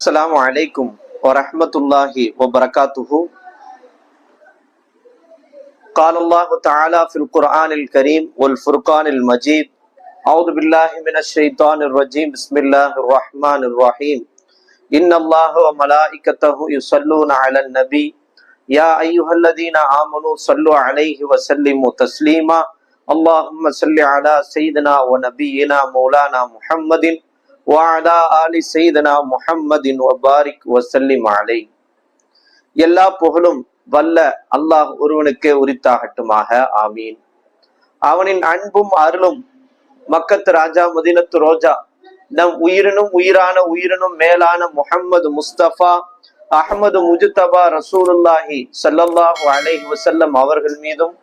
السلام عليكم ورحمة الله وبركاته. قال الله تعالى في القرآن الكريم والفرقان المجيد أعوذ بالله من الشيطان الرجيم. بسم الله الرحمن الرحيم. إن الله وملائكته يصلون على النبي. يا أيها الذين آمنوا صلوا عليه وسلموا تسليما. اللهم صل على سيدنا ونبينا مولانا محمد வாழா ஆலி செய்தனா முஹம்மதின் ஒபாரிக் வசல்லிம் ஆலை எல்லா புகழும் வல்ல அல்லாஹ் ஒருவனுக்கே உரித்தாகட்டுமாக. ஆமீன். அவனின் அன்பும் அருளும் மக்கத்து ராஜா மதினத்து ரோஜா நம் உயிரினும் உயிரான உயிரினும் மேலான முகம்மது முஸ்தபா அஹமது முஜுத்தபா ரசூலுல்லாஹி சல்லல்லாஹு அலைஹி வசல்லம் அவர்கள் மீதும்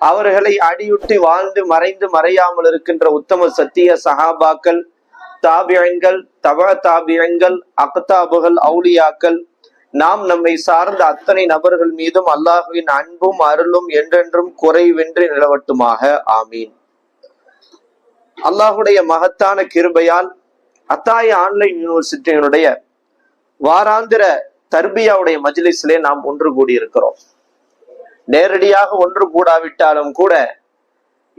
அவர்களை அடியுட்டி வாழ்ந்து மறைந்து மறையாமல் இருக்கின்ற உத்தம சத்திய சஹாபாக்கள் தாபியங்கள் தவழ தாபியங்கள் அக்தாபுகள் அவுலியாக்கள் நாம் நம்மை சார்ந்த அத்தனை நபர்கள் மீதும் அல்லாஹுவின் அன்பும் அருளும் என்றென்றும் குறைவின்றி நிலவட்டுமாக. ஆமீன். அல்லாஹுடைய மகத்தான கிருபையால் அத்தாய ஆன்லைன் யூனிவர்சிட்டியினுடைய வாராந்திர தர்பியாவுடைய மஜ்லிஸிலே நாம் ஒன்று கூடியிருக்கிறோம். நேரடியாக ஒன்று கூடாவிட்டாலும் கூட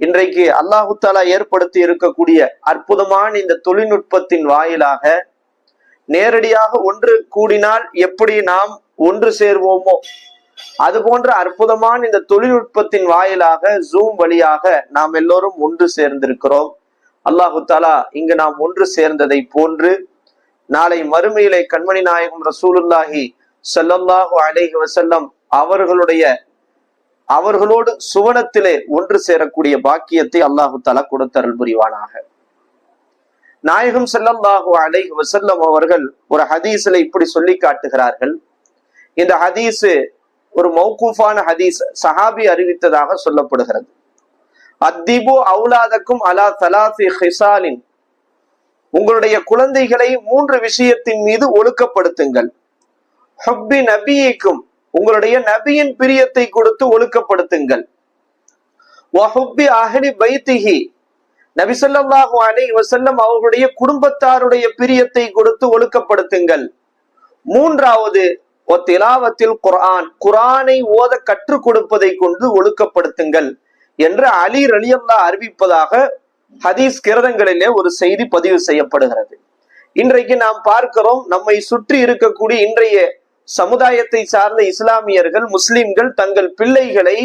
இன்றைக்கு அல்லாஹு தாலா ஏற்படுத்தி இருக்கக்கூடிய அற்புதமான இந்த தொழில்நுட்பத்தின் வாயிலாக நேரடியாக ஒன்று கூடினால் எப்படி நாம் ஒன்று சேர்வோமோ அது போன்ற அற்புதமான இந்த தொழில்நுட்பத்தின் வாயிலாக ஜூம் வழியாக நாம் எல்லோரும் ஒன்று சேர்ந்திருக்கிறோம். அல்லாஹு தாலா இங்கு நாம் ஒன்று சேர்ந்ததை போன்று நாளை மறுமையிலே கண்மணி நாயகம் ரசூலுல்லாஹி ஸல்லல்லாஹு அலைஹி வசல்லம் அவர்களுடைய அவர்களோடு சுவனத்திலே ஒன்று சேரக்கூடிய பாக்கியத்தை அல்லாஹு தாலா கொடுத்தருள் புரிவானாக. நாயகம் செல்லல்லாஹு அலைஹி வசல்லம் அவர்கள் ஒரு ஹதீஸ்ல இப்படி சொல்லி காட்டுகிறார்கள். இந்த ஹதீஸு ஒரு மௌகூஃபான ஹதீஸ் சஹாபி அறிவித்ததாக சொல்லப்படுகிறது. அத்திபு அவுலாதக்கும் அலா தலாசி ஹிசாலின் உங்களுடைய குழந்தைகளை மூன்று விஷயத்தின் மீது ஒழுக்கப்படுத்துங்கள். ஹப்பி நபியைக்கும் உங்களுடைய நபியின் பிரியத்தை கொடுத்து ஒழுக்கப்படுத்துங்கள். வஹுப்பி அஹலி பைத்திஹி. நபி ஸல்லல்லாஹு அலைஹி வஸல்லம் அவர்களுடைய குடும்பத்தாருடைய பிரியத்தை கொடுத்து ஒழுக்கப்படுத்துங்கள். மூன்றாவது திலாவத்தில் குரான் குரானை ஓத கற்றுக் கொடுப்பதை கொண்டு ஒழுக்கப்படுத்துங்கள் என்று அலி ரலியல்லா அறிவிப்பதாக ஹதீஸ் கிரதங்களிலே ஒரு செய்தி பதிவு செய்யப்படுகிறது. இன்றைக்கு நாம் பார்க்கிறோம் நம்மை சுற்றி இருக்கக்கூடிய இன்றைய சமுதாயத்தை சார்ந்த இஸ்லாமியர்கள் முஸ்லிம்கள் தங்கள் பிள்ளைகளை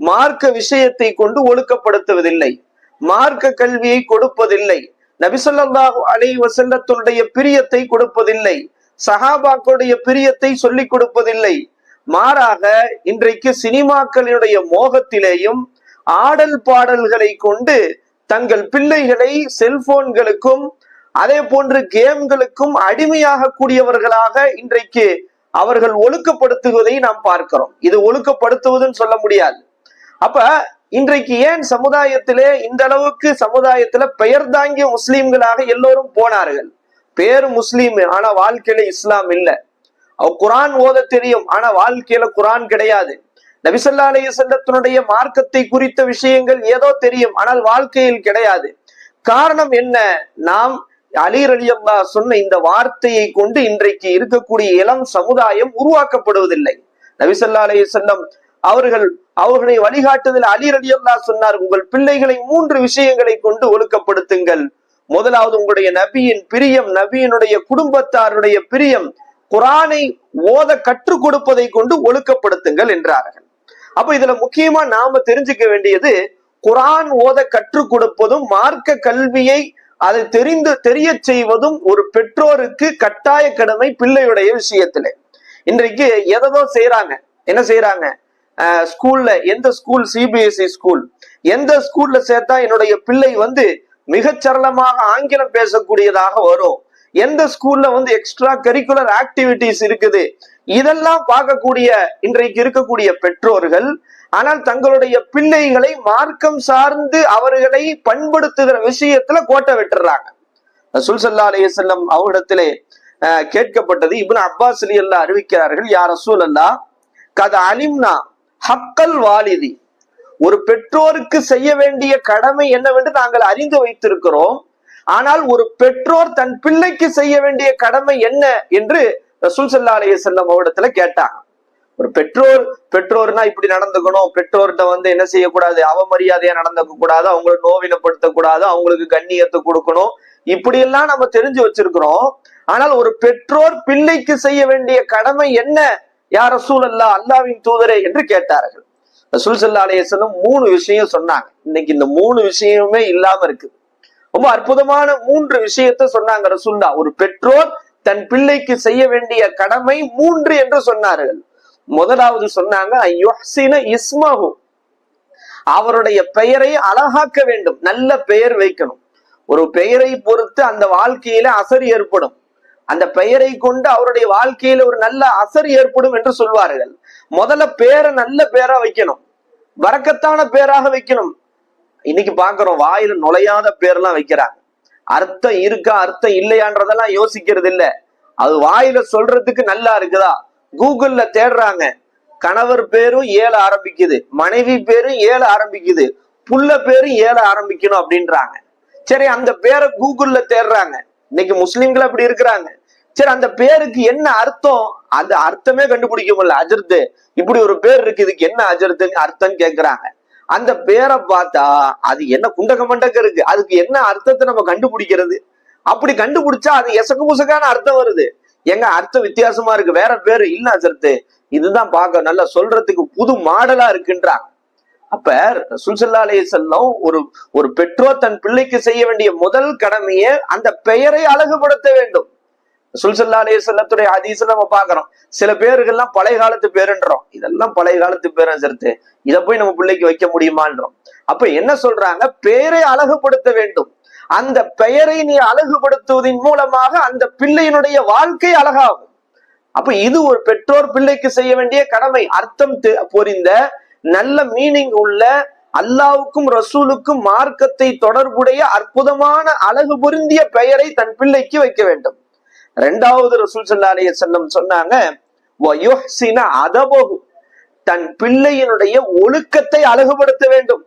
மார்க்க விஷயத்தை கொண்டு ஒழுக்கப்படுத்துவதில்லை. மார்க்க கல்வியை கொடுப்பதில்லை. நபிசல்லாஹு அலை வசல்லத்துடைய பிரியத்தை கொடுப்பதில்லை. சஹாபாக்களுடைய பிரியத்தை சொல்லிக் கொடுப்பதில்லை. மாறாக இன்றைக்கு சினிமாக்களினுடைய மோகத்திலேயும் ஆடல் பாடல்களை கொண்டு தங்கள் பிள்ளைகளை செல்போன்களுக்கும் அதே போன்று கேம்களுக்கும் அடிமையாக கூடியவர்களாக இன்றைக்கு அவர்கள் ஒழுக்கப்படுத்துவதை நாம் பார்க்கிறோம். இது ஒழுக்கப்படுத்துவதுன்னு சொல்ல முடியாது. அப்ப இன்றைக்கு ஏன் சமுதாயத்திலே இந்த அளவுக்கு சமுதாயத்துல பெயர் தாங்கிய முஸ்லீம்களாக எல்லோரும் போனார்கள்? பேர் முஸ்லீம் ஆனா வாழ்க்கையில இஸ்லாம் இல்ல. அவ குரான் ஓத தெரியும் ஆனா வாழ்க்கையில குரான் கிடையாது. நபிசல்லா அலைய செல்லத்தினுடைய மார்க்கத்தை குறித்த விஷயங்கள் ஏதோ தெரியும் ஆனால் வாழ்க்கையில் கிடையாது. காரணம் என்ன? நாம் அலி அலி அல்லா சொன்ன இந்த வார்த்தையை கொண்டு இன்றைக்கு இருக்கக்கூடிய இளம் சமுதாயம் உருவாக்கப்படுவதில்லை. நபிசல்லா அலைய செல்லம் அவர்கள் அவர்களை வழிகாட்டுதல் அலி அலி அல்லா சொன்னார். உங்கள் பிள்ளைகளை மூன்று விஷயங்களை கொண்டு ஒழுக்கப்படுத்துங்கள். முதலாவது உங்களுடைய நபியின் பிரியம் நபியினுடைய குடும்பத்தாருடைய பிரியம். குரானை ஓத கற்றுக் கொடுப்பதை கொண்டு ஒழுக்கப்படுத்துங்கள் என்றார்கள். அப்ப இதுல முக்கியமா நாம தெரிஞ்சுக்க வேண்டியது குரான் ஓத கற்றுக் கொடுப்பதும் மார்க்க கல்வியை அதை தெரிந்து தெரிய செய்வதும் ஒரு பெற்றோருக்கு கட்டாய கடமை பிள்ளையுடைய விஷயத்துல. இன்றைக்கு எதோ செய்யறாங்க என்ன செய்யறாங்க ஸ்கூல்ல எந்த ஸ்கூல்? CBSE school. எந்த ஸ்கூல்ல சேர்த்தா என்னுடைய பிள்ளை வந்து மிகச் சரளமாக ஆங்கிலம் பேசக்கூடியதாக வரும்? எந்த ஸ்கூல்ல வந்து எக்ஸ்ட்ரா கரிக்குலர் ஆக்டிவிட்டிஸ் இருக்குது? இதெல்லாம் பார்க்கக்கூடிய இன்றைக்கு இருக்கக்கூடிய பெற்றோர்கள் ஆனால் தங்களுடைய பிள்ளைகளை மார்க்கம் சார்ந்து அவர்களை பண்படுத்துகிற விஷயத்துல கோட்டை விட்டுறாங்க. ரசூல் சல்லா அலைய செல்லம் அவரிடத்திலே கேட்கப்பட்டது. இப்னு அப்பாஸ் அலி அல்லா அறிவிக்கிறார்கள் யார் ரசூல் அல்லா கத அலிம்னா ஹக்கல் வாலிதி. ஒரு பெற்றோருக்கு செய்ய வேண்டிய கடமை என்னவென்று நாங்கள் அறிந்து வைத்திருக்கிறோம். ஆனால் ஒரு பெற்றோர் தன் பிள்ளைக்கு செய்ய வேண்டிய கடமை என்ன? என்று ரசூல் சல்லா அலைய செல்லம் அவரிடத்துல கேட்டாங்க. ஒரு பெற்றோர் பெற்றோர்னா இப்படி நடந்துக்கணும். பெற்றோர்கிட்ட வந்து என்ன செய்யக்கூடாது? அவமரியாதையா நடந்துக்க கூடாது அவங்களை நோவினப்படுத்த கூடாது அவங்களுக்கு கண்ணியத்தை கொடுக்கணும். இப்படி எல்லாம் நம்ம தெரிஞ்சு வச்சிருக்கிறோம். ஆனால் ஒரு பெற்றோர் பிள்ளைக்கு செய்ய வேண்டிய கடமை என்ன? யார சூழல்லா அல்லாவின் தூதரே என்று கேட்டார்கள். ரசூல் சல்லா மூணு விஷயம் சொன்னாங்க. இன்னைக்கு இந்த மூணு விஷயமே இல்லாம இருக்கு. ரொம்ப அற்புதமான மூன்று விஷயத்த சொன்னாங்க ரசூல்லா ஒரு பெற்றோர் தன் பிள்ளைக்கு செய்ய வேண்டிய கடமை மூன்று என்று சொன்னார்கள். முதலாவது சொன்னாங்க யுஹ்சின இஸ்மஹு. அவருடைய பெயரை அழகாக்க வேண்டும் நல்ல பெயர் வைக்கணும். ஒரு பெயரை பொறுத்து அந்த வாழ்க்கையில அசர் ஏற்படும். அந்த பெயரை கொண்டு அவருடைய வாழ்க்கையில ஒரு நல்ல அசர் ஏற்படும் என்று சொல்வார்கள். முதல்ல பேரை நல்ல பேரா வைக்கணும் வரக்கத்தான பேராக வைக்கணும். இன்னைக்கு பாக்குறோம் வாயில நுழையாத பேர்லாம் வைக்கிறாங்க. அர்த்தம் இருக்கா அர்த்தம் இல்லையான்றதெல்லாம் யோசிக்கிறது இல்ல அது வாயில சொல்றதுக்கு நல்லா இருக்குதா? கூகுள்ல தேடுறாங்க. கணவர் பேரும் ஏழ ஆரம்பிக்குது. மனைவி பேரும் ஏழ ஆரம்பிக்குது. புள்ள பேரும் ஏழ ஆரம்பிக்கணும் அப்படின்றாங்க. சரி அந்த பேரை கூகுள்ல தேடுறாங்க. இன்னைக்கு முஸ்லிம்கள் அப்படி இருக்கிறாங்க. சரி அந்த பேருக்கு என்ன அர்த்தம்? அந்த அர்த்தமே கண்டுபிடிக்க முடியல. அஜர்த்து இப்படி ஒரு பேர் இருக்கு. இதுக்கு என்ன அஜர்த்துன்னு அர்த்தம் கேக்குறாங்க. அந்த பேரை பார்த்தா அது என்ன குண்டக மண்டக்க இருக்கு. அதுக்கு என்ன அர்த்தத்தை நம்ம கண்டுபிடிக்கிறது? அப்படி கண்டுபிடிச்சா அது எசக்கு முசக்கான அர்த்தம் வருது. எங்க அர்த்தம் வித்தியாசமா இருக்கு. வேற பேரு இல்ல அசர்த்து இதுதான் பார்க்க நல்லா சொல்றதுக்கு புது மாடலா இருக்குன்றாங்க அப்ப சுல்சல்லா அலைய செல்லம் ஒரு ஒரு பெற்றோர் தன் பிள்ளைக்கு செய்ய வேண்டிய முதல் கடமையை அந்த பெயரை அழகுபடுத்த வேண்டும். சுல்சல்லா அலைய செல்லத்துடைய ஹதீஸ்ல நம்ம பாக்குறோம் சில பேருக்கெல்லாம் பழைய காலத்து பேருன்றோம். இதெல்லாம் பழைய காலத்து பேரும் சேர்த்து இதை போய் நம்ம பிள்ளைக்கு வைக்க முடியுமான்றோம். அப்ப என்ன சொல்றாங்க? பெயரை அழகுபடுத்த வேண்டும். அந்த பெயரை நீ அழகுபடுத்துவதன் மூலமாக அந்த பிள்ளையினுடைய வாழ்க்கை அழகாகும். அப்ப இது ஒரு பெற்றோர் பிள்ளைக்கு செய்ய வேண்டிய கடமை. அர்த்தம் தெ- நல்ல மீனிங் உள்ள அல்லாவுக்கும் ரசூலுக்கும் மார்க்கத்தை தொடர்புடைய அற்புதமான அழகு பொருந்திய பெயரை தன் பிள்ளைக்கு வைக்க வேண்டும். ரெண்டாவது ரசூல் சல்லா அலைய செல்லம் சொன்னாங்க "வயுஹ்சின தன் பிள்ளையினுடைய ஒழுக்கத்தை அழகுபடுத்த வேண்டும்.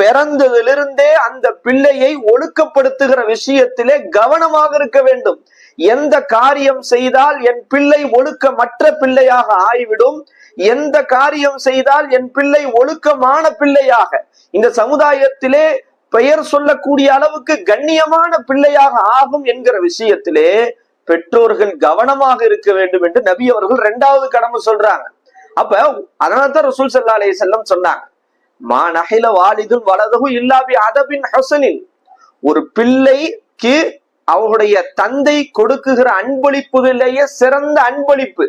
பிறந்ததிலிருந்தே அந்த பிள்ளையை ஒழுக்கப்படுத்துகிற விஷயத்திலே கவனமாக இருக்க வேண்டும். எந்த காரியம் செய்தால் என் பிள்ளை ஒழுக்கமற்ற பிள்ளையாக ஆகிவிடும்? எந்த காரியம் செய்தால் என் பிள்ளை ஒழுக்கமான பிள்ளையாக? இந்த சமுதாயத்திலே பெயர் சொல்லக்கூடிய அளவுக்கு கண்ணியமான பிள்ளையாக ஆகும் என்கிற விஷயத்திலே பெற்றோர்கள் கவனமாக இருக்க வேண்டும் என்று நபி அவர்கள் இரண்டாவது கடமை சொல்றாங்க. அப்ப அதனால்தான் ரசூல் சல்லா செல்லம் சொன்னாங்க. மா நஹில வாலிதுன் வலதகு இல்லாபி அதபின் ஹசனின். ஒரு பிள்ளைக்கு அவருடைய தந்தை கொடுக்குகிற அன்பளிப்புகளிலேயே சிறந்த அன்பளிப்பு.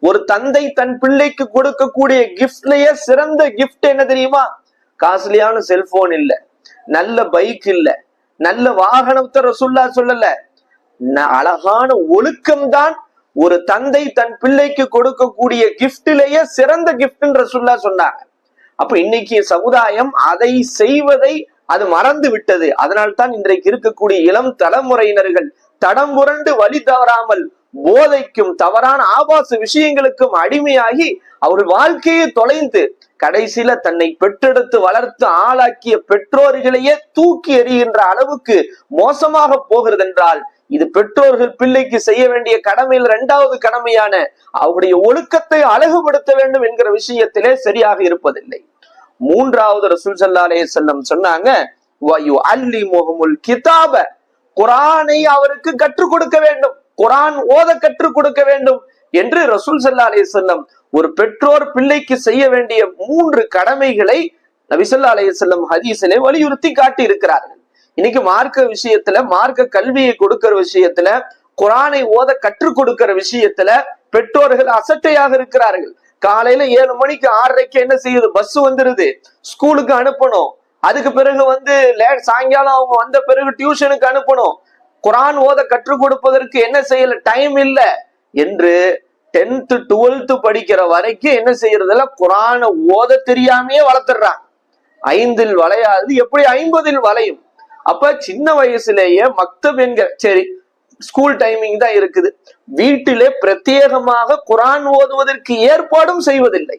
ஒரு தந்தை தன் பிள்ளைக்கு கொடுக்கக்கூடிய கிஃப்ட்லயே சிறந்த கிஃப்ட் என்ன தெரியுமா? காஸ்ட்லியான செல்போன் இல்ல. நல்ல பைக் இல்ல. நல்ல வாகனத்தை ரசுல்லா சொல்லல. அழகான ஒழுக்கம்தான் ஒரு தந்தை தன் பிள்ளைக்கு கொடுக்கக்கூடிய கிஃப்டிலேயே சிறந்த கிஃப்ட்ன்ற ரசுல்லா சொன்னாங்க. அப்ப இன்னைக்கு சமுதாயம் அதை செய்வதை அது மறந்து விட்டது. அதனால்தான் இன்றைக்கு இருக்கக்கூடிய இளம் தலைமுறையினர்கள் தடம் புரண்டு வழி தவறாமல் போதைக்கும் தவறான ஆபாச விஷயங்களுக்கும் அடிமையாகி அவர் வாழ்க்கையை தொலைந்து கடைசியில தன்னை பெற்றெடுத்து வளர்த்து ஆளாக்கிய பெற்றோர்களையே தூக்கி எறிகின்ற அளவுக்கு மோசமாக போகிறது என்றால் இது பெற்றோர்கள் பிள்ளைக்கு செய்ய வேண்டிய கடமையில் இரண்டாவது கடமையான அவருடைய ஒழுக்கத்தை அழகுபடுத்த வேண்டும் என்கிற விஷயத்திலே சரியாக இருப்பதில்லை. மூன்றாவது ரசூல் ஸல்லல்லாஹு அலைஹி சொன்னாங்க வயு அல்லி முகமுல் கிதாப. குரானை அவருக்கு கற்றுக் கொடுக்க வேண்டும். குரான் ஓத கற்றுக் கொடுக்க வேண்டும் என்று ரசூல் சல்லா அலே செல்லம் ஒரு பெற்றோர் பிள்ளைக்கு செய்ய வேண்டிய மூன்று கடமைகளை நபிசல்லா அலே செல்லம் ஹதீஸிலே வலியுறுத்தி காட்டி இருக்கிறார்கள் இன்னைக்கு மார்க்க விஷயத்துல மார்க்க கல்வியை கொடுக்கிற விஷயத்துல குரானை ஓத கற்றுக் கொடுக்கிற விஷயத்துல பெற்றோர்கள் அசட்டையாக இருக்கிறார்கள். காலையில ஏழு மணிக்கு ஆறரைக்கு என்ன செய்யுது? பஸ் வந்துருது. ஸ்கூலுக்கு அனுப்பணும். அதுக்கு பிறகு வந்து லேட் சாயங்காலம் அவங்க வந்த பிறகு டியூஷனுக்கு அனுப்பணும். குரான் ஓத கற்றுக் கொடுப்பதற்கு என்ன செய்யல? டைம் இல்ல. என்று டென்த்து டுவெல்த்து படிக்கிற வரைக்கும் என்ன செய்யறதுல குரான ஓத தெரியாமையே வளர்த்துடுறாங்க. ஐந்தில் வளையாது. எப்படி ஐம்பதில் வளையும்? அப்ப சின்ன வயசுலேயே மக்தப் என்கிற சரி ஸ்கூல் டைமிங் தான் இருக்குது. வீட்டிலே பிரத்யேகமாக குரான் ஓதுவதற்கு ஏற்பாடும் செய்வதில்லை.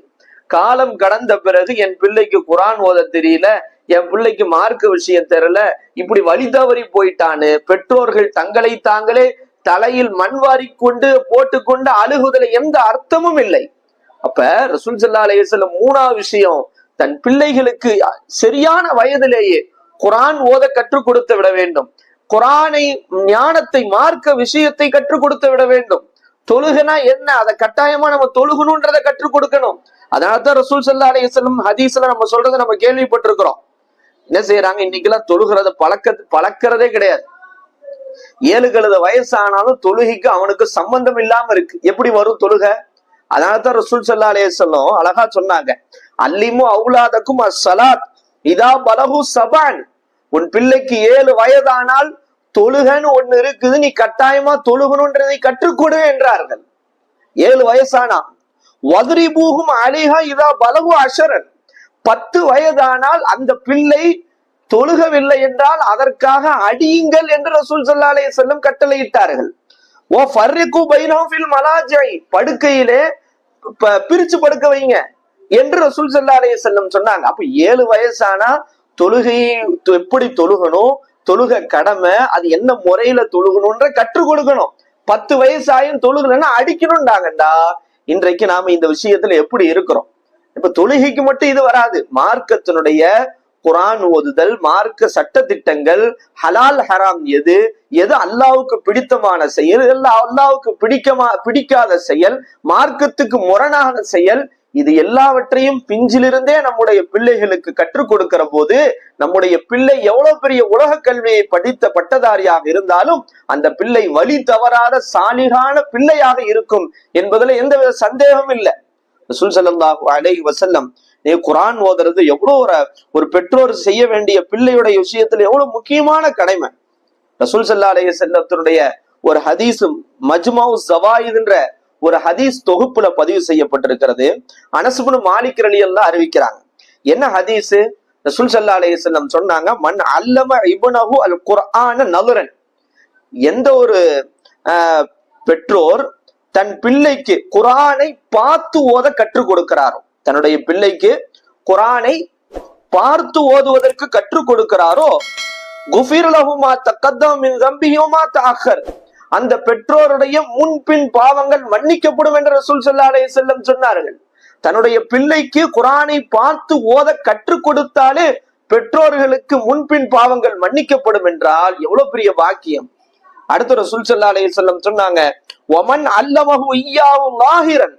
காலம் கடந்த பிறகு என் பிள்ளைக்கு குரான் ஓத தெரியல என் பிள்ளைக்கு மார்க் விஷயம் தெரியல இப்படி வழி தவறி போயிட்டான்னு பெற்றோர்கள் தங்களை தாங்களே தலையில் மண் வாரி கொண்டு போட்டுக்கொண்டு அழுகுதல எந்த அர்த்தமும் இல்லை. அப்ப ரசூல் சல்லா அலையம் மூணாவது விஷயம் தன் பிள்ளைகளுக்கு சரியான வயதிலேயே குரான் ஓத கற்றுக் கொடுத்து விட வேண்டும். குரானை ஞானத்தை மார்க்க விஷயத்தை கற்றுக் கொடுத்து விட வேண்டும். தொழுகனா என்ன? அதை கட்டாயமா நம்ம தொழுகணும்ன்றதை கற்றுக் கொடுக்கணும். அதனாலதான் ரசூல் சல்லா அலையம் ஹதீஸ்ல நம்ம சொல்றதை நம்ம கேள்விப்பட்டிருக்கிறோம். என்ன செய்யறாங்க இன்னைக்கு எல்லாம் தொழுகிறத பழக்க பழக்கிறதே கிடையாது. ஏழு கழுத வயசானாலும் தொழுகைக்கு அவனுக்கு சம்பந்தம் இல்லாம இருக்கு. எப்படி வரும் தொழுகை? அதனாலதான் ரசூல் சல்லா அலைய செல்லும் அழகா சொன்னாங்க. அல்லிமு அவுலாதக்கும் அசலாத் இதா பலகு சபான். உன் பிள்ளைக்கு ஏழு வயதானால் தொழுகன்னு ஒண்ணு இருக்குது நீ கட்டாயமா தொழுகணுன்றதை கற்றுக்கொடு என்றார்கள். ஏழு வயசானா? வதுரி பூகும் அலிஹா இதா பலகு அஷரன். பத்து வயதானால் அந்த பிள்ளை தொழுகவில்லை என்றால் அதற்காக அடியுங்கள் என்று ரசூல் சல்லா செல்லும் கட்டளையிட்டார்கள். ஓ ஃபர்ரிகு பைனோஃபில் மலாஜை படுக்கையிலே ப- பிரிச்சு படுக்க வைங்க. என்று ரசூல் சல்லா அலைய செல்லம் சொன்னாங்க. அப்ப ஏழு வயசானா தொழுகையை எப்படி தொழுகணும்? தொழுக கடமை அது என்ன முறையில தொழுகணும்ன்ற கற்றுக் கொடுக்கணும். பத்து வயசாயும் தொழுகலன்னா அடிக்கணும்டாங்கண்டா இன்றைக்கு நாம இந்த விஷயத்துல எப்படி இருக்கிறோம்? இப்ப தொழுகைக்கு மட்டும் இது வராது. மார்க்கத்தினுடைய குரான் ஓதுதல் மார்க்க சட்ட திட்டங்கள் ஹலால் ஹராம் எது எது அல்லாவுக்கு பிடித்தமான செயல் அல்லாவுக்கு பிடிக்கமா பிடிக்காத செயல் மார்க்கத்துக்கு முரணான செயல் இது எல்லாவற்றையும் பிஞ்சிலிருந்தே நம்முடைய பிள்ளைகளுக்கு கற்றுக் கொடுக்கிற போது நம்முடைய பிள்ளை எவ்வளவு பெரிய உலக கல்வியை படித்த பட்டதாரியாக இருந்தாலும் அந்த பிள்ளை வழி தவறாத சாலிகான பிள்ளையாக இருக்கும் என்பதுல எந்தவித சந்தேகம் இல்லை. ரசூல் ஸல்லல்லாஹு நீ குரான் ஓதுறது எவ்வளோ ஒரு ஒரு பெற்றோர் செய்ய வேண்டிய பிள்ளையுடைய விஷயத்துல எவ்வளவு முக்கியமான கடமை. ரசூல் சல்லா அலைய செல்லத்தினுடைய ஒரு ஹதீஸும் மஜ்மாவு ஜவாயிதுன்ற ஒரு ஹதீஸ் தொகுப்புல பதிவு செய்யப்பட்டிருக்கிறது. அனசுபுனு மாலிக் எல்லாம் அறிவிக்கிறாங்க. என்ன ஹதீஸ்? ரசூல் சல்லா அலைஹி சொன்னாங்க மன் அல்லம இப்னஹு அல் குர்ஆன நலுரன் எந்த ஒரு பெற்றோர் தன் பிள்ளைக்கு குரானை பார்த்து ஓத கற்றுக் கொடுக்கிறாரோ தன்னுடைய பிள்ளைக்கு குரானை பார்த்து ஓதுவதற்கு கற்றுக் கொடுக்கிறாரோ குஃபீர் லஹுமா தக்கத்தம் மின் தம்பியுமா தாக்கர் அந்த பெற்றோருடைய முன்பின் பாவங்கள் மன்னிக்கப்படும் என்று ரசூல் ஸல்லல்லாஹு செல்லம் சொன்னார்கள். தன்னுடைய பிள்ளைக்கு குரானை பார்த்து ஓத கற்றுக் கொடுத்தாலே பெற்றோர்களுக்கு முன்பின் பாவங்கள் மன்னிக்கப்படும் என்றால் எவ்வளவு பெரிய வாக்கியம் அடுத்து ரசூல் ஸல்லல்லாஹு செல்லம் சொன்னாங்க ஒமன் அல்லமகு ஐயாவும் லாஹிரன்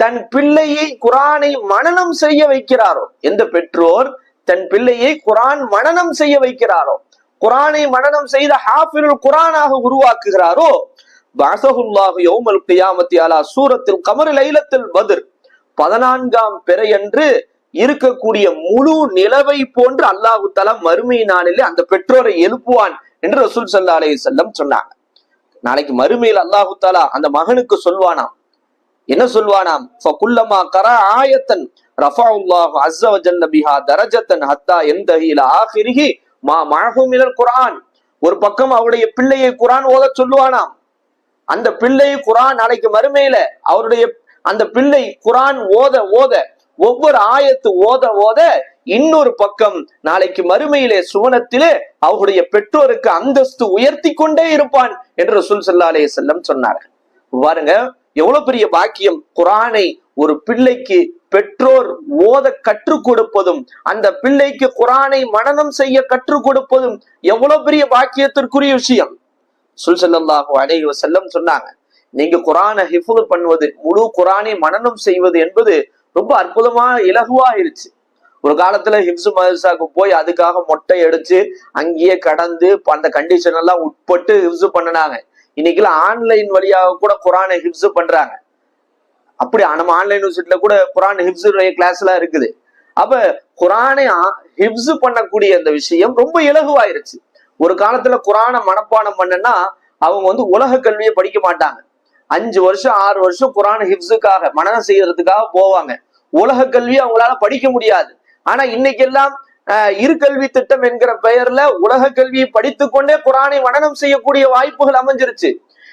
தன் பிள்ளையை குரானை மனநம் செய்ய வைக்கிறாரோ? எந்த பெற்றோர் தன் பிள்ளையை குரான் மனநம் செய்ய வைக்கிறாரோ? குரானை மனனம் செய்த ஹாஃபிருல் குரானாக உருவாக்குகிறாரோ? பாசகுல்லாஹு யோமல் கியாமத்தி அலா சூரத்தில் கமர் லைலத்தில் பதிர். பதினான்காம் பிறையன்று இருக்கக்கூடிய முழு நிலவை போன்று அல்லாஹு தலா மறுமை நாளிலே அந்த பெற்றோரை எழுப்புவான் என்று ரசூல் சல்லா அலே செல்லம் சொன்னாங்க. நாளைக்கு மறுமையில் அல்லாஹு தாலா அந்த மகனுக்கு சொல்வானாம். என்ன சொல்வானாம்? ஃபகுல்லமா கரா ஆயத்தன் ரஃபவுல்லாஹு அஸ்ஸ வஜல்ல தரஜத்தன் ஹத்தா எந்தஹில ஆகிரிஹி மா குரான். ஒரு பக்கம் அவருடைய பிள்ளையை குரான் ஓத சொல்லுவானாம். அந்த பிள்ளை குரான் நாளைக்கு மறுமையில அவருடைய அந்த பிள்ளை குரான் ஓத ஓத ஒவ்வொரு ஆயத்து ஓத ஓத இன்னொரு பக்கம் நாளைக்கு மறுமையிலே சுவனத்திலே அவருடைய பெற்றோருக்கு அந்தஸ்து உயர்த்தி கொண்டே இருப்பான் என்று ரசூல் ஸல்லல்லாஹு செல்லம் வஸல்லம் சொன்னார்கள். பாருங்க எவ்வளவு பெரிய பாக்கியம் குரானை ஒரு பிள்ளைக்கு பெற்றோர் ஓத கற்றுக் கொடுப்பதும் அந்த பிள்ளைக்கு குரானை மனனம் செய்ய கற்றுக் கொடுப்பதும் எவ்வளவு பெரிய பாக்கியத்திற்குரிய விஷயம். சுல்சல்லாஹு அலைஹி செல்லம் சொன்னாங்க நீங்க குரானை ஹிஃபுல் பண்ணுவது முழு குரானை மனனம் செய்வது என்பது ரொம்ப அற்புதமா இலகுவாயிருச்சு ஒரு காலத்துல ஹிப்ஸு மதர்சாக்கு போய் அதுக்காக மொட்டை அடிச்சு அங்கேயே கடந்து அந்த கண்டிஷன் எல்லாம் உட்பட்டு ஹிப்ஸு பண்ணினாங்க. இன்னைக்கெல்லாம் ஆன்லைன் வழியாக கூட குரானை ஹிப்ஸு பண்றாங்க. அப்படி நம்ம ஆன்லைன் யூனிவர்சிட்டியில கூட குரான் ஹிப்ஸுடைய கிளாஸ் எல்லாம் இருக்குது. அப்ப குரானை ஹிப்ஸ் பண்ணக்கூடிய அந்த விஷயம் ரொம்ப இலகுவாயிருச்சு. ஒரு காலத்துல குரானை மனப்பாடம் பண்ணனா அவங்க வந்து உலக கல்வியை படிக்க மாட்டாங்க. அஞ்சு வருஷம் ஆறு வருஷம் குரான் ஹிப்ஸுக்காக மனநம் செய்யறதுக்காக போவாங்க. உலக கல்வி அவங்களால படிக்க முடியாது. ஆனா இன்னைக்கெல்லாம் இரு கல்வி திட்டம் என்கிற பெயர்ல உலக கல்வியை படித்துக் கொண்டே குரானை மனநம் செய்யக்கூடிய வாய்ப்புகள் அமைஞ்சிருச்சு.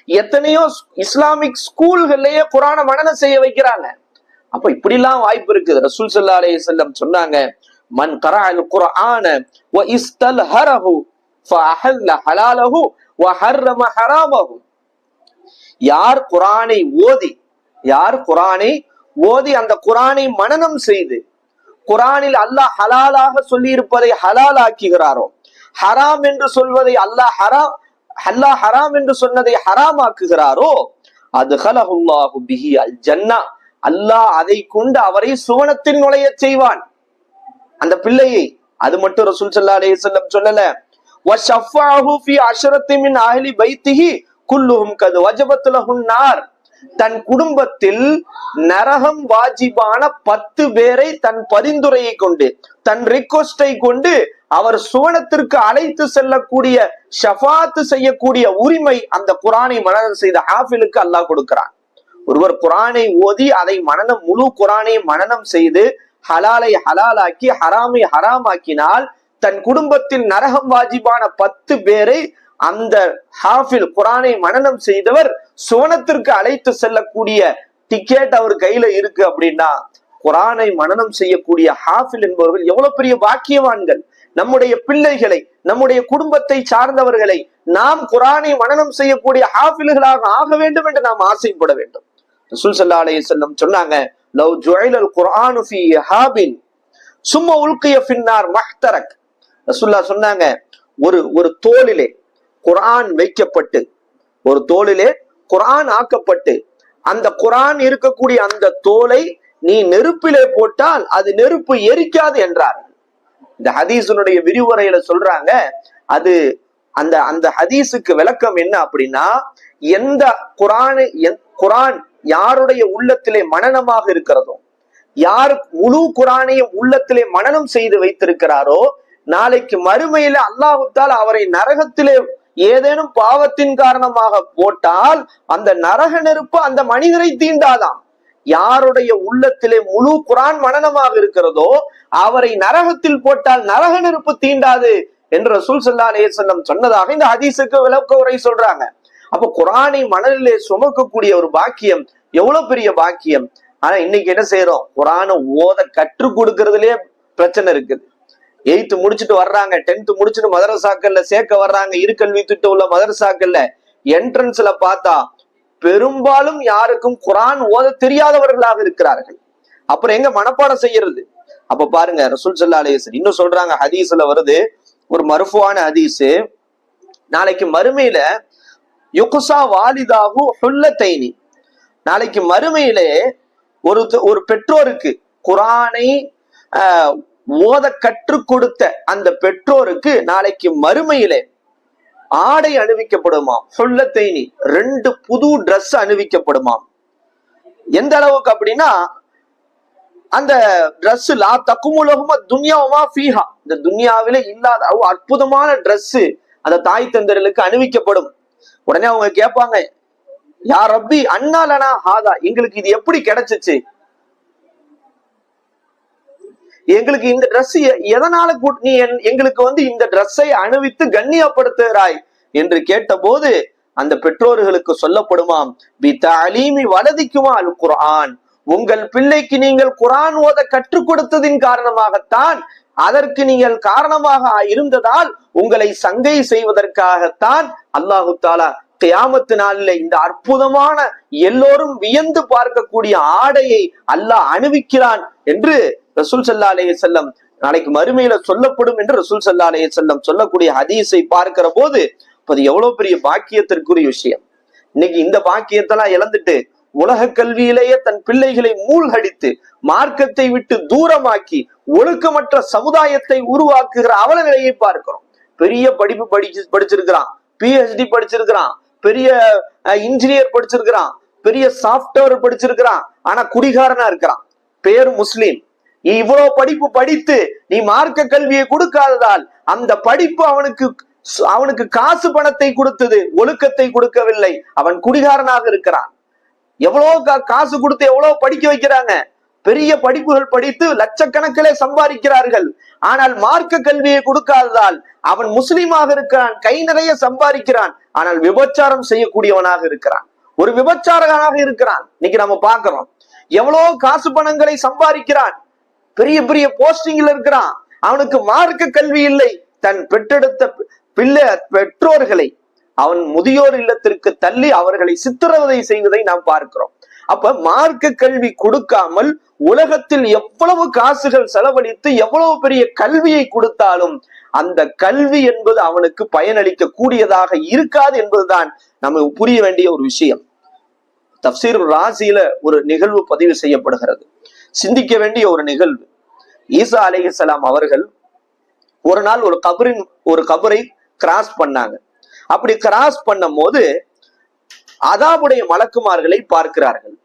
எத்தனையோ இஸ்லாமிக் ஸ்கூல்கள்லயே குரானை மனனம் செய்ய வைக்கிறாங்க. அப்ப இப்படி எல்லாம் வாய்ப்பு இருக்குது. ரசூல் சல்லா அலே செல்லம் சொன்னாங்க மன் கரஅல் குர்ஆன வ இஸ்தல்ஹரஹு ஃபஅஹல்ல ஹலாலஹு வ ஹர்ரம ஹராமஹு. யார் குரானை ஓதி யார் குரானை ஓதி அந்த குரானை மனனம் செய்து குரானில் அல்லாஹ் ஹலாலாக சொல்லி இருப்பதை ஹலால் ஆக்குகிறாரோ? ஹராம் என்று சொல்வதை அல்லாஹ் ஹராம் அல்லாஹ் ஹராம் என்று சொன்னதை ஹராமாக்குகிறாரோ? அது ஹலஹுல்லாஹு பிஹி அல் ஜன்னா அல்லாஹ் அதை கொண்டு அவரை சுவனத்தில் நுழைய செய்வான். அந்த பிள்ளையை அது மட்டும் ரசூல் சல்லா அலே செல்லம் சொல்லல. வஷஃபாஹு ஃபி அஷரத்தி மின் அஹ்லி பைத்திஹி குல்லுஹும் கது வஜபத்துல ஹுன்னார் தன் குடும்பத்தில் நரகம் வாஜிபான பத்து பேரை தன் பரிந்துரையை கொண்டு தன் ரிக்வஸ்டை கொண்டு அவர் சுவனத்திற்கு அழைத்து செல்லக்கூடிய ஷஃபாத்து செய்யக்கூடிய உரிமை அந்த குரானை மனனம் செய்த ஹாஃபிலுக்கு அல்லாஹ் கொடுக்கிறான். ஒருவர் குரானை ஓதி அதை மனனம் முழு குரானை மனனம் செய்து ஹலாலை ஹலாலாக்கி ஹராமை ஹராமாக்கினால் தன் குடும்பத்தில் நரகம் வாஜிபான பத்து பேரை அந்த ஹாஃபில் குரானை மனநம் செய்தவர் சுவனத்திற்கு அழைத்து செல்லக்கூடிய டிக்கெட் அவர் கையில இருக்கு அப்படின்னா குரானை மனநம் செய்யக்கூடிய ஹாஃபில் என்பவர்கள் எவ்வளவு பெரிய பாக்கியவான்கள். நம்முடைய பிள்ளைகளை நம்முடைய குடும்பத்தை சார்ந்தவர்களை நாம் குரானை மனநம் செய்யக்கூடிய ஹாஃபில்களாக ஆக வேண்டும் என்று நாம் ஆசைப்பட வேண்டும். ரசூல் ஸல்லல்லாஹு சொன்னாங்க லவ் ஜுஐலல் குர்ஆனு ஹாபின் சும்மா உல்கிய பின்னார் மஹ்தரக். ரசுல்லா சொன்னாங்க ஒரு ஒரு தோலிலே குரான் வைக்கப்பட்டு ஒரு தோளிலே குரான் ஆக்கப்பட்டு அந்த குரான் இருக்கக்கூடிய அந்த தோலை நீ நெருப்பிலே போட்டால் அது நெருப்பு எரிக்காது என்றார். இந்த ஹதீஸனுடைய விரிவுரையில சொல்றாங்க அது அந்த அந்த ஹதீஸுக்கு விளக்கம் என்ன அப்படின்னா எந்த குரானு குரான் யாருடைய உள்ளத்திலே மனனமாக இருக்கிறதோ யார் முழு குரானையும் உள்ளத்திலே மனனம் செய்து வைத்திருக்கிறாரோ நாளைக்கு மறுமையில அல்லாஹுத்தால் அவரை நரகத்திலே ஏதேனும் பாவத்தின் காரணமாக போட்டால் அந்த நரக நெருப்பு அந்த மனிதரை தீண்டாதாம். யாருடைய உள்ளத்திலே முழு குரான் மனநமாக இருக்கிறதோ அவரை நரகத்தில் போட்டால் நரக நெருப்பு தீண்டாது என்று ரசூல் சல்லா அலேசல்லம் சொன்னதாக இந்த ஹதீஸுக்கு விளக்க உரை சொல்றாங்க. அப்ப குரானை மனதிலே சுமக்கக்கூடிய ஒரு பாக்கியம் எவ்வளவு பெரிய பாக்கியம்? ஆனா இன்னைக்கு என்ன செய்யறோம் குரானை ஓத கற்றுக் கொடுக்கறதுலயே பிரச்சனை இருக்குது. எயித்து முடிச்சுட்டு வர்றாங்க டென்த் முடிச்சுட்டு மதரசாக்கள்ல சேர்க்க வர்றாங்க இருக்கல்வி திட்டம் உள்ள மதரசாக்கள்ல. என்ட்ரன்ஸ்ல பார்த்தா பெரும்பாலும் யாருக்கும் குரான் ஓத தெரியாதவர்களாக இருக்கிறார்கள். அப்புறம் எங்க மனப்பாடம் செய்யறது? அப்ப பாருங்க ரசூல் சல்லா அலேசன் இன்னும் சொல்றாங்க ஹதீஸ்ல வருது ஒரு மருஃபுவான ஹதீஸ். நாளைக்கு மறுமையில யுகுசா வாலிதாகு ஹுல்லத்தைனி. நாளைக்கு மறுமையிலே ஒரு ஒரு பெற்றோருக்கு குரானை ஓத கற்றுக் கொடுத்த அந்த பெற்றோருக்கு நாளைக்கு மறுமையிலே ஆடை அணிவிக்கப்படுமாம். நீ ரெண்டு புது ட்ரெஸ் அணிவிக்கப்படுமாம். எந்த அளவுக்கு அப்படின்னா அந்த ட்ரெஸ் லா தக்குமுலகுமா துன்யாவுமா ஃபீஹா. இந்த துன்யாவில இல்லாத அற்புதமான ட்ரெஸ் அந்த தாய் தந்தர்களுக்கு அணிவிக்கப்படும். உடனே அவங்க கேட்பாங்க யார் ரப்பி அண்ணாலனா ஹாதா எங்களுக்கு இது எப்படி கிடைச்சிச்சு? எங்களுக்கு இந்த ட்ரெஸ் எதனால கூட்- நீ என்- எங்களுக்கு வந்து இந்த ட்ரெஸ்ஸை அணிவித்து கண்ணியப்படுத்துகிறாய்? என்று கேட்டபோது அந்த பெற்றோர்களுக்கு சொல்லப்படுமாம் பி தலீமி வலதிக்குமா அல் குரான் உங்கள் பிள்ளைக்கு நீங்கள் குரான் ஓத கற்றுக் கொடுத்ததின் காரணமாகத்தான் அதற்கு நீங்கள் காரணமாக இருந்ததால் உங்களை சங்கை செய்வதற்காகத்தான் அல்லாஹு தாலா கியாமத்து நாளில் இந்த அற்புதமான எல்லோரும் வியந்து பார்க்கக்கூடிய ஆடையை அல்லாஹ் அணிவிக்கிறான் என்று ரசூல் சல்லா அலைய செல்லம் நாளைக்கு மறுமையில சொல்லப்படும் என்று ரசூல் சல்லா அலைய செல்லம் சொல்லக்கூடிய ஹதீஸை பார்க்கிற போது அது எவ்வளவு பெரிய பாக்கியத்திற்குரிய விஷயம். இன்னைக்கு இந்த பாக்கியத்தெல்லாம் இழந்துட்டு உலக கல்வியிலேயே தன் பிள்ளைகளை மூழ்கடித்து மார்க்கத்தை விட்டு தூரமாக்கி ஒழுக்கமற்ற சமுதாயத்தை உருவாக்குகிற அவல நிலையை பார்க்கிறோம். பெரிய படிப்பு படிச்சு படிச்சிருக்கிறான் பிஹெச்டி படிச்சிருக்கிறான் பெரிய இன்ஜினியர் படிச்சிருக்கிறான் பெரிய சாஃப்ட்வேர் படிச்சிருக்கிறான் ஆனா குடிகாரனா இருக்கிறான். பேர் முஸ்லீம். நீ இவ்வளவு படிப்பு படித்து நீ மார்க்க கல்வியை கொடுக்காததால் அந்த படிப்பு அவனுக்கு அவனுக்கு காசு பணத்தை கொடுத்தது ஒழுக்கத்தை கொடுக்கவில்லை. அவன் குடிகாரனாக இருக்கிறான். எவ்வளோ கா- காசு கொடுத்து எவ்வளவு படிக்க வைக்கிறாங்க? பெரிய படிப்புகள் படித்து லட்சக்கணக்கிலே சம்பாதிக்கிறார்கள். ஆனால் மார்க்க கல்வியை கொடுக்காததால் அவன் முஸ்லீமாக இருக்கிறான் கை நிறைய சம்பாதிக்கிறான். ஆனால் விபச்சாரம் செய்யக்கூடியவனாக இருக்கிறான். ஒரு விபச்சாரகனாக இருக்கிறான். இன்னைக்கு நம்ம பார்க்கிறோம். எவ்வளவு காசு பணங்களை சம்பாதிக்கிறான். பெரிய பெரிய போஸ்டிங்ல இருக்கிறான். அவனுக்கு மார்க்க கல்வி இல்லை. தன் பெற்றெடுத்த பிள்ளை பெற்றோர்களை அவன் முதியோர் இல்லத்திற்கு தள்ளி அவர்களை சித்திரவதை செய்வதை நாம் பார்க்கிறோம். அப்ப மார்க்க கல்வி கொடுக்காமல் உலகத்தில் எவ்வளவு காசுகள் செலவழித்து எவ்வளவு பெரிய கல்வியை கொடுத்தாலும் அந்த கல்வி என்பது அவனுக்கு பயனளிக்க கூடியதாக இருக்காது என்பதுதான் நம்ம புரிய வேண்டிய ஒரு விஷயம். தப்சீர் ராசியில ஒரு நிகழ்வு பதிவு செய்யப்படுகிறது. சிந்திக்க வேண்டிய ஒரு நிகழ்வு. ஈசா அலிஹலாம் அவர்கள் ஒரு நாள் ஒரு கபரின் ஒரு கபரை கிராஸ் பண்ணாங்க. அப்படி கிராஸ் பண்ணும் போது அதாவுடைய மலக்குமார்களை பார்க்கிறார்கள்.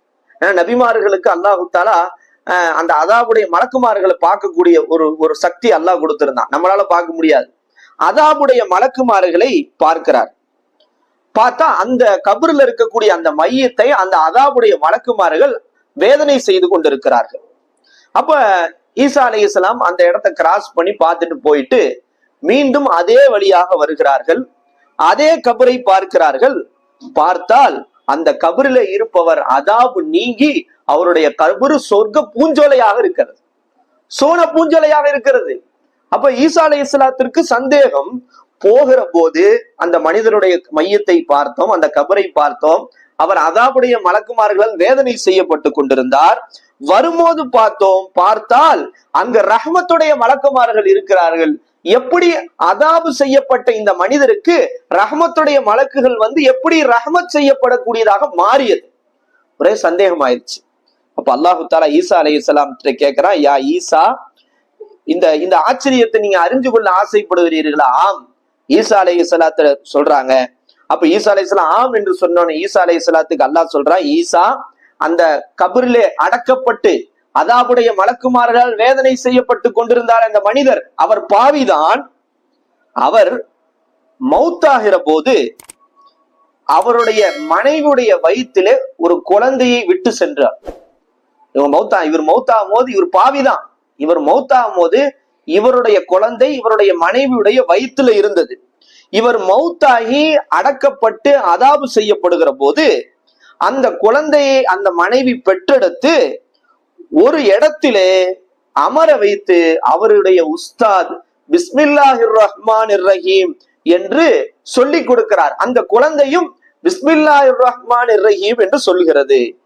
ஏன்னா நபிமார்களுக்கு அல்லாஹு தாலா அந்த அதாவுடைய மலக்குமார்களை பார்க்கக்கூடிய ஒரு ஒரு சக்தி அல்லாஹ் கொடுத்திருந்தான். நம்மளால பார்க்க முடியாது. அதாவுடைய மலக்குமார்களை பார்க்கிறார். பார்த்தா அந்த கபர்ல இருக்கக்கூடிய அந்த மையத்தை அந்த அதாவுடைய மலக்குமார்கள் வேதனை செய்து கொண்டிருக்கிறார்கள். அப்ப ஈசா அலைஹிஸ்ஸலாம் அந்த இடத்த கிராஸ் பண்ணி பார்த்துட்டு போயிட்டு மீண்டும் அதே வழியாக வருகிறார்கள். அதே கபரை பார்க்கிறார்கள். பார்த்தால் அந்த கபரில இருப்பவர் அதாபு நீங்கி அவருடைய கபரு சொர்க்க பூஞ்சோலையாக இருக்கிறது. சோன பூஞ்சோலையாக இருக்கிறது. அப்ப ஈசா அலை இஸ்லாத்திற்கு சந்தேகம் போகிற போது அந்த மனிதனுடைய மையத்தை பார்த்தோம் அந்த கபரை பார்த்தோம். அவர் அதாவுடைய மலக்குமார்களால் வேதனை செய்யப்பட்டு கொண்டிருந்தார். வரும்போது பார்த்தோம் பார்த்தால் அங்கு ரஹமத்துடைய மலக்குமார்கள் இருக்கிறார்கள். எப்படி அதாபு செய்யப்பட்ட இந்த மனிதருக்கு ரஹமத்துடைய மலக்குகள் வந்து எப்படி ரஹமத் செய்யப்படக்கூடியதாக மாறியது? ஒரே சந்தேகம் ஆயிடுச்சு அப்ப அல்லாஹு தாலா ஈசா அலை இஸ்லாம் கேட்கிறான் யா ஈசா இந்த இந்த ஆச்சரியத்தை நீங்க அறிஞ்சு கொள்ள ஆசைப்படுகிறீர்களா? ஆம். ஈசா அலை இஸ்லாத்துல சொல்றாங்க அப்ப ஈசா அலை இஸ்லாம் ஆம் என்று சொன்னோன்னு ஈசா அலை இஸ்லாத்துக்கு அல்லாஹ் சொல்றான் ஈசா அந்த கபரிலே அடக்கப்பட்டு அதாவுடைய மலக்குமாரால் வேதனை செய்யப்பட்டு கொண்டிருந்தார் அந்த மனிதர். அவர் பாவிதான். அவர் மௌத்தாகிற போது அவருடைய மனைவியுடைய வயிற்றிலே ஒரு குழந்தையை விட்டு சென்றார். இவர் மௌத்தா இவர் மௌத்தாகும் போது இவர் பாவிதான். இவர் மௌத்தாகும் போது இவருடைய குழந்தை இவருடைய மனைவியுடைய வயிற்றுல இருந்தது. இவர் மௌத்தாகி அடக்கப்பட்டு அதாபு செய்யப்படுகிற போது அந்த குழந்தையை அந்த மனைவி பெற்றெடுத்து ஒரு இடத்திலே அமர வைத்து அவருடைய உஸ்தாத் பிஸ்மில்லாஹிர் ரஹ்மான் ரஹீம் என்று சொல்லி கொடுக்கிறார். அந்த குழந்தையும் பிஸ்மில்லாஹிர் ரஹ்மான் ரஹீம் என்று சொல்கிறது.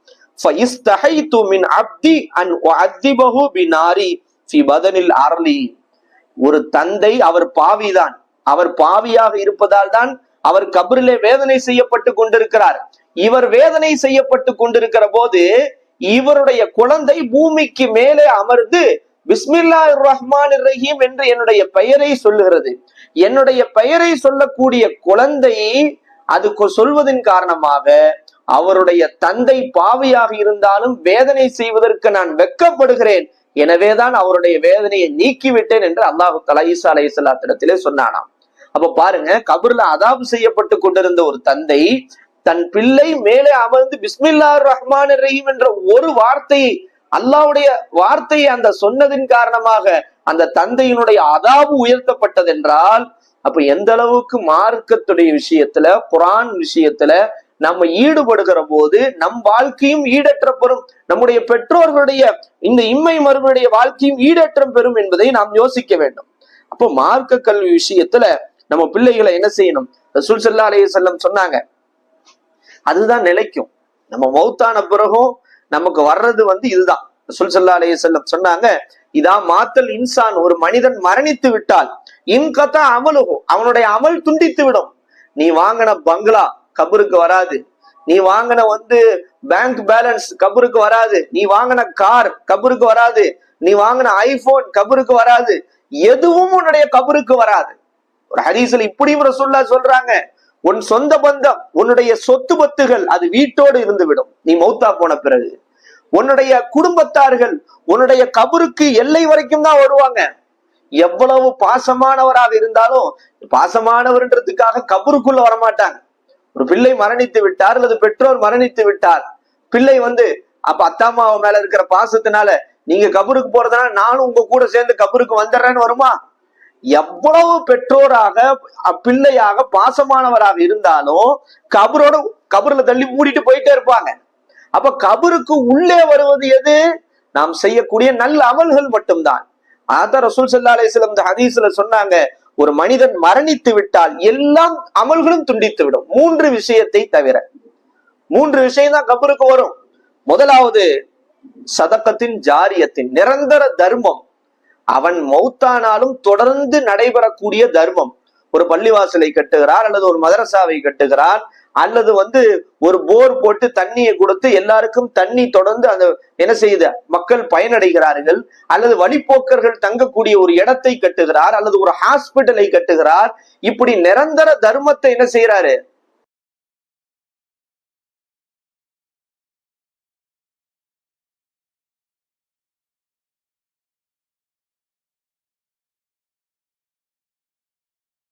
ஒரு தந்தை அவர் பாவிதான். அவர் பாவியாக இருப்பதால் தான் அவர் கபரிலே வேதனை செய்யப்பட்டு கொண்டிருக்கிறார். இவர் வேதனை செய்யப்பட்டு கொண்டிருக்கிற போது இவருடைய குழந்தை பூமிக்கு மேலே அமர்ந்து பிஸ்மில்லா ரஹ்மான் ரஹீம் என்று என்னுடைய பெயரை சொல்லுகிறது. என்னுடைய பெயரை சொல்லக்கூடிய குழந்தை அது சொல்வதன் காரணமாக அவருடைய தந்தை பாவியாக இருந்தாலும் வேதனை செய்வதற்கு நான் வெட்கப்படுகிறேன் எனவேதான் அவருடைய வேதனையை நீக்கிவிட்டேன் என்று அல்லாஹு தலா ஈசா அலை சொன்னானாம். அப்ப பாருங்க கபர்ல அதாபு செய்யப்பட்டு கொண்டிருந்த ஒரு தந்தை தன் பிள்ளை மேலே அமர்ந்து பிஸ்மில்லா ரஹ்மான் ரஹீம் என்ற ஒரு வார்த்தையை அல்லாவுடைய வார்த்தையை அந்த சொன்னதின் காரணமாக அந்த தந்தையினுடைய அதாபு உயர்த்தப்பட்டதென்றால் அப்ப எந்த அளவுக்கு மார்க்கத்துடைய விஷயத்துல குரான் விஷயத்துல நம்ம ஈடுபடுகிற போது நம் வாழ்க்கையும் ஈடற்ற பெறும் நம்முடைய பெற்றோர்களுடைய இந்த இம்மை மறுபடிய வாழ்க்கையும் ஈடற்றம் பெறும் என்பதை நாம் யோசிக்க வேண்டும். அப்போ மார்க்க கல்வி விஷயத்துல நம்ம பிள்ளைகளை என்ன செய்யணும்? ரசூல் சல்லா அலைய செல்லம் சொன்னாங்க. அதுதான் நிலைக்கும். நம்ம மௌத்தான பிறகும் நமக்கு வர்றது வந்து இதுதான். ரசூல் சல்லா அலைய செல்லம் சொன்னாங்க இதா மாத்தல் இன்சான் ஒரு மனிதன் மரணித்து விட்டால் இன்கத்தா அமலுகும் அவனுடைய அமல் துண்டித்து விடும். நீ வாங்கின பங்களா கபருக்கு வராது. நீ வாங்கின வந்து பேங்க் பேலன்ஸ் கபருக்கு வராது. நீ வாங்கின கார் கபருக்கு வராது. நீ வாங்கின ஐபோன் கபருக்கு வராது. எதுவும் உன்னுடைய கபருக்கு வராது. ஒரு ஹதீஸ்ல இப்படியும் ரசூல்லா சொல்றாங்க உன் சொந்த பந்தம் உன்னுடைய சொத்து பத்துகள் அது வீட்டோடு இருந்து விடும் நீ மௌத்தா போன பிறகு. உன்னுடைய குடும்பத்தார்கள் உன்னுடைய கபருக்கு எல்லை வரைக்கும் தான் வருவாங்க. எவ்வளவு பாசமானவராக இருந்தாலும் பாசமானவர்ன்றதுக்காக கபருக்குள்ள வரமாட்டாங்க. ஒரு பிள்ளை மரணித்து விட்டார் அல்லது பெற்றோர் மரணித்து விட்டார். பிள்ளை வந்து அப்ப அத்தா மேல இருக்கிற பாசத்தினால நீங்க கபருக்கு போறதுனால நானும் உங்க கூட சேர்ந்து கபருக்கு வந்துடுறேன்னு வருமா? எவ்வளவு பெற்றோராக பிள்ளையாக பாசமானவராக இருந்தாலும் கபரோட கபருல தள்ளி மூடிட்டு போயிட்டே இருப்பாங்க. அப்ப கபருக்கு உள்ளே வருவது எது? நாம் செய்யக்கூடிய நல்ல அமல்கள் மட்டும்தான். அதான் ரசூல் சல்லா அலிஸ்லம் இந்த ஹதீஸ்ல சொன்னாங்க ஒரு மனிதன் மரணித்து விட்டால் எல்லாம் அமல்களும் துண்டித்து விடும் மூன்று விஷயத்தை தவிர. மூன்று விஷயம் தான் கபருக்கு வரும். முதலாவது சதக்கத்தின் ஜாரியத்தின் நிரந்தர தர்மம். அவன் மௌத்தானாலும் தொடர்ந்து நடைபெறக்கூடிய தர்மம். ஒரு பள்ளிவாசலை கட்டுகிறார் அல்லது ஒரு மதரசாவை கட்டுகிறார் அல்லது வந்து ஒரு போர் போட்டு தண்ணியை கொடுத்து எல்லாருக்கும் தண்ணி தொடர்ந்து அந்த என்ன செய்யுது மக்கள் பயனடைகிறார்கள் அல்லது வழிப்போக்கர்கள் தங்கக்கூடிய ஒரு இடத்தை கட்டுகிறார் அல்லது ஒரு ஹாஸ்பிட்டலை கட்டுகிறார். இப்படி நிரந்தர தர்மத்தை என்ன செய்யறாரு